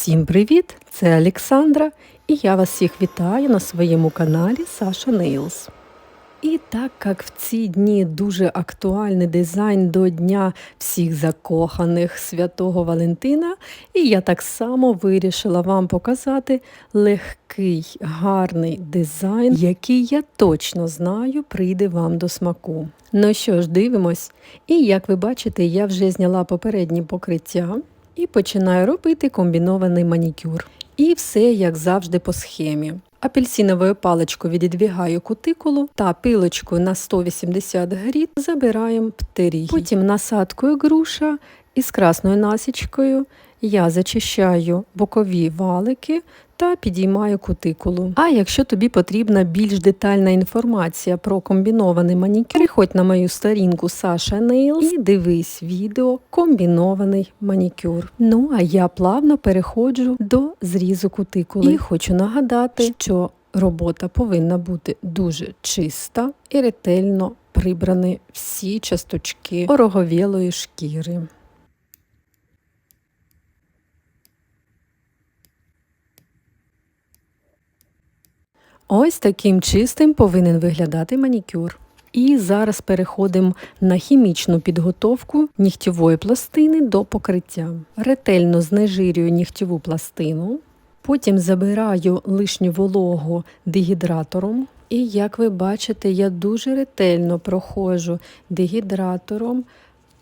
Всім привіт! Це Олександра, і я вас всіх вітаю на своєму каналі Саша Нейлс. І так як в ці дні дуже актуальний дизайн до Дня всіх закоханих Святого Валентина, і я так само вирішила вам показати легкий, гарний дизайн, який я точно знаю прийде вам до смаку. Ну що ж, дивимось. І як ви бачите, я вже зняла попередні покриття і починаю робити комбінований манікюр. І все як завжди по схемі. Апельсиновою паличкою відідвігаю кутикулу та пилочкою на 180 грід забираємо птерій. Потім насадкою груша із красною насічкою я зачищаю бокові валики та підіймаю кутикулу. А якщо тобі потрібна більш детальна інформація про комбінований манікюр, приходь на мою сторінку Саша Нейлс і дивись відео комбінований манікюр. Ну а я плавно переходжу до зрізу кутикули. І хочу нагадати, що робота повинна бути дуже чиста і ретельно прибрані всі часточки ороговілої шкіри. Ось таким чистим повинен виглядати манікюр. І зараз переходимо на хімічну підготовку нігтєвої пластини до покриття. Ретельно знежирюю нігтєву пластину, потім забираю лишню вологу дегідратором. І як ви бачите, я дуже ретельно проходжу дегідратором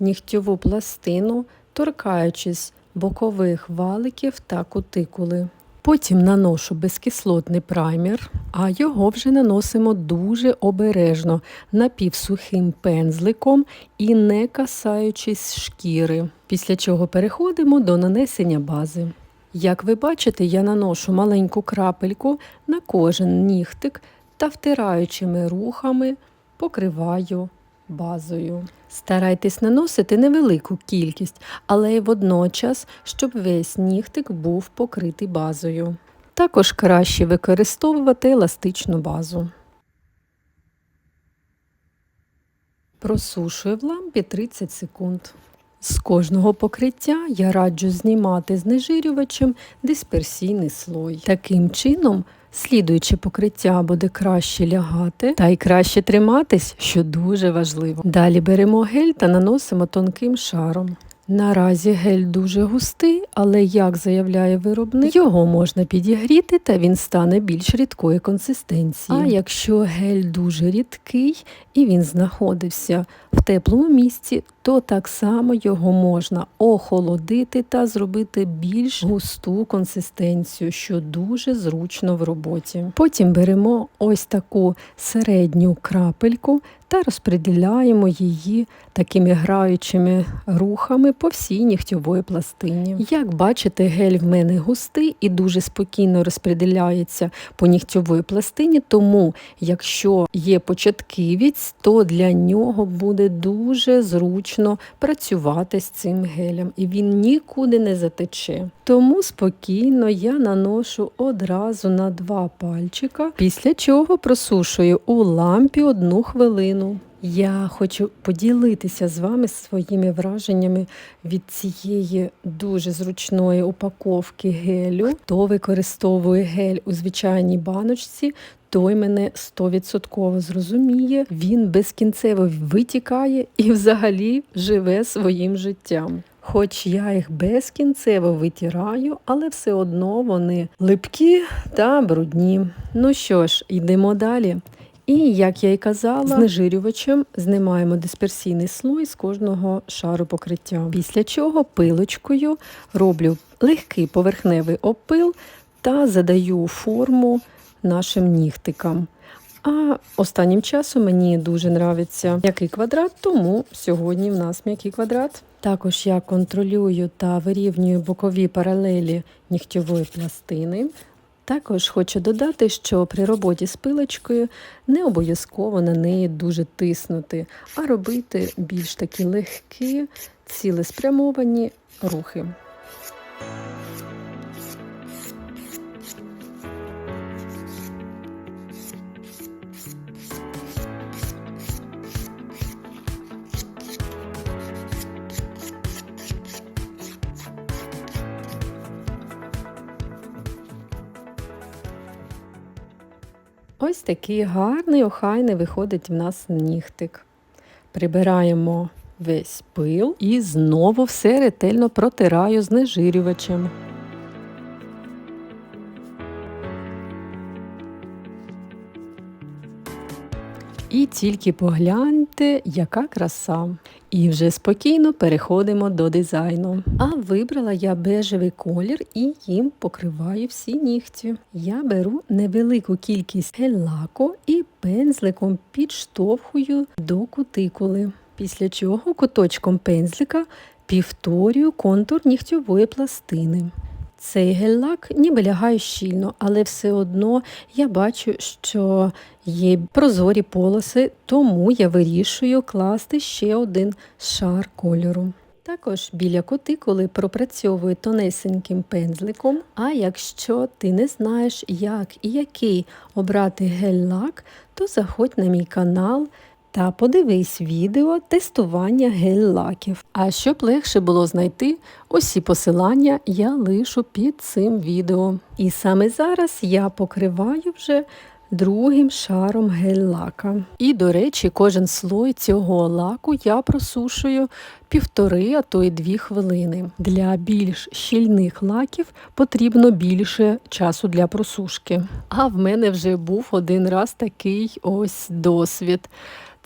нігтєву пластину, торкаючись бокових валиків та кутикули. Потім наношу безкислотний праймер, а його вже наносимо дуже обережно напівсухим пензликом і не касаючись шкіри, після чого переходимо до нанесення бази. Як ви бачите, я наношу маленьку крапельку на кожен нігтик та втираючими рухами покриваю базою. Старайтесь наносити невелику кількість, але й водночас, щоб весь нігтик був покритий базою. Також краще використовувати еластичну базу. Просушую в лампі 30 секунд. З кожного покриття я раджу знімати знежирювачем дисперсійний слой. Таким чином Слідуюче покриття буде краще лягати та й краще триматись, що дуже важливо. Далі беремо гель та наносимо тонким шаром. Наразі гель дуже густий, але, як заявляє виробник, його можна підігріти та він стане більш рідкої консистенції. А якщо гель дуже рідкий і він знаходився в теплому місці, то так само його можна охолодити та зробити більш густу консистенцію, що дуже зручно в роботі. Потім беремо ось таку середню крапельку та розподіляємо її такими граючими рухами по всій нігтьової пластині. Як бачите, гель в мене густий і дуже спокійно розподіляється по нігтьової пластині, тому якщо є початківець, то для нього буде дуже зручно працювати з цим гелем, і він нікуди не затече. Тому спокійно я наношу одразу на два пальчика, після чого просушую у лампі одну хвилину. Я хочу поділитися з вами своїми враженнями від цієї дуже зручної упаковки гелю. Хто використовує гель у звичайній баночці, той мене 100% зрозуміє, він безкінцево витікає і взагалі живе своїм життям. Хоч я їх безкінцево витираю, але все одно вони липкі та брудні. Ну що ж, йдемо далі. І, як я й казала, знежирювачем знімаємо дисперсійний слой з кожного шару покриття. Після чого пилочкою роблю легкий поверхневий опил та задаю форму нашим нігтикам. А останнім часом мені дуже подобається м'який квадрат, тому сьогодні в нас м'який квадрат. Також я контролюю та вирівнюю бокові паралелі нігтьової пластини. Також хочу додати, що при роботі з пилочкою не обов'язково на неї дуже тиснути, а робити більш такі легкі, цілеспрямовані рухи. Ось такий гарний, охайний виходить в нас нігтик. Прибираємо весь пил і знову все ретельно протираю знежирювачем. Тільки погляньте, яка краса. І вже спокійно переходимо до дизайну. А вибрала я бежевий колір і їм покриваю всі нігті. Я беру невелику кількість гель-лаку і пензликом підштовхую до кутикули. Після чого куточком пензлика півторюю контур нігтьової пластини. Цей гель-лак ніби лягає щільно, але все одно я бачу, що є прозорі полоси, тому я вирішую класти ще один шар кольору. Також біля кутикули пропрацьовую тонесеньким пензликом. А якщо ти не знаєш, як і який обрати гель-лак, то заходь на мій канал та подивись відео тестування гель-лаків. А щоб легше було знайти, усі посилання я лишу під цим відео. І саме зараз я покриваю вже другим шаром гель-лака. І, до речі, кожен слой цього лаку я просушую півтори, а то й дві хвилини. Для більш щільних лаків потрібно більше часу для просушки. А в мене вже був один раз такий ось досвід.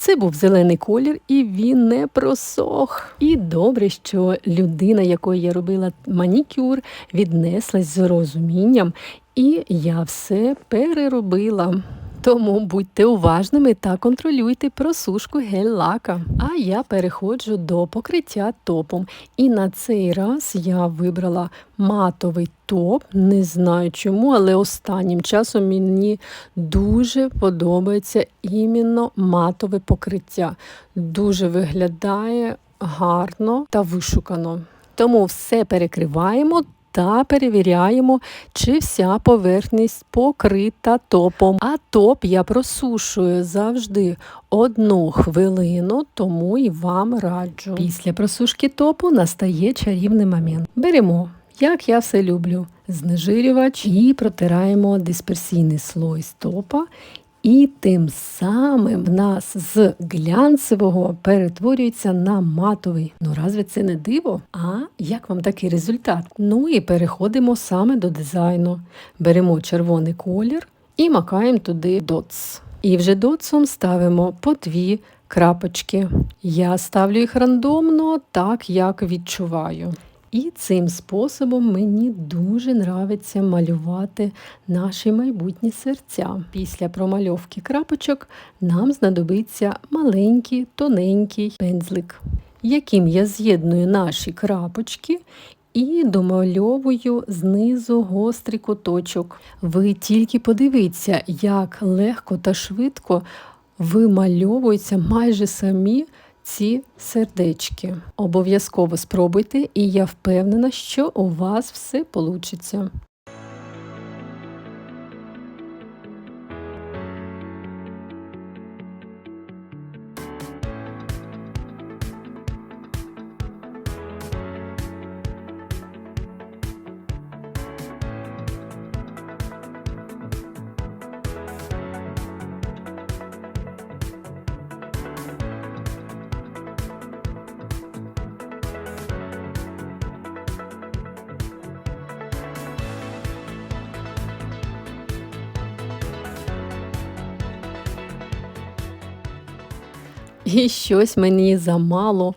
Це був зелений колір, і він не просох. І добре, що людина, якої я робила манікюр, віднеслась з розумінням, і я все переробила. Тому будьте уважними та контролюйте просушку гель-лака. А я переходжу до покриття топом. І на цей раз я вибрала матовий топ. Не знаю чому, але останнім часом мені дуже подобається іменно матове покриття. Дуже виглядає гарно та вишукано. Тому все перекриваємо та перевіряємо, чи вся поверхність покрита топом. А топ я просушую завжди одну хвилину, тому і вам раджу. Після просушки топу настає чарівний момент. Беремо. Як я все люблю, знежирювач і протираємо дисперсійний слой стопа і тим самим в нас з глянцевого перетворюється на матовий. Ну разве це не диво? А як вам такий результат? Ну і переходимо саме до дизайну. Беремо червоний колір і макаємо туди доц. І вже доцом ставимо по дві крапочки. Я ставлю їх рандомно, так як відчуваю. І цим способом мені дуже нравиться малювати наші майбутні серця. Після промальовки крапочок нам знадобиться маленький тоненький пензлик, яким я з'єдную наші крапочки. І домальовую знизу гострий куточок. Ви тільки подивіться, як легко та швидко вимальовуються майже самі ці сердечки. Обов'язково спробуйте, і я впевнена, що у вас все вийде. І щось мені замало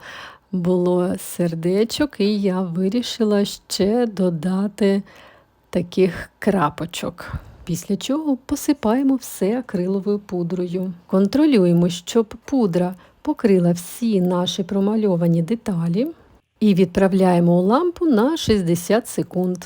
було сердечок, і я вирішила ще додати таких крапочок. Після чого посипаємо все акриловою пудрою. Контролюємо, щоб пудра покрила всі наші промальовані деталі. І відправляємо у лампу на 60 секунд.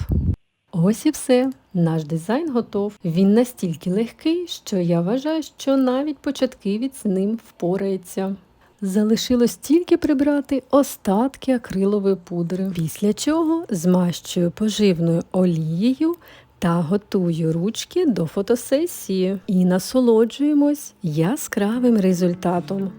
Ось і все. Наш дизайн готов. Він настільки легкий, що я вважаю, що навіть початківець з ним впорається. Залишилось тільки прибрати остатки акрилової пудри, після чого змащую поживною олією та готую ручки до фотосесії і насолоджуємось яскравим результатом.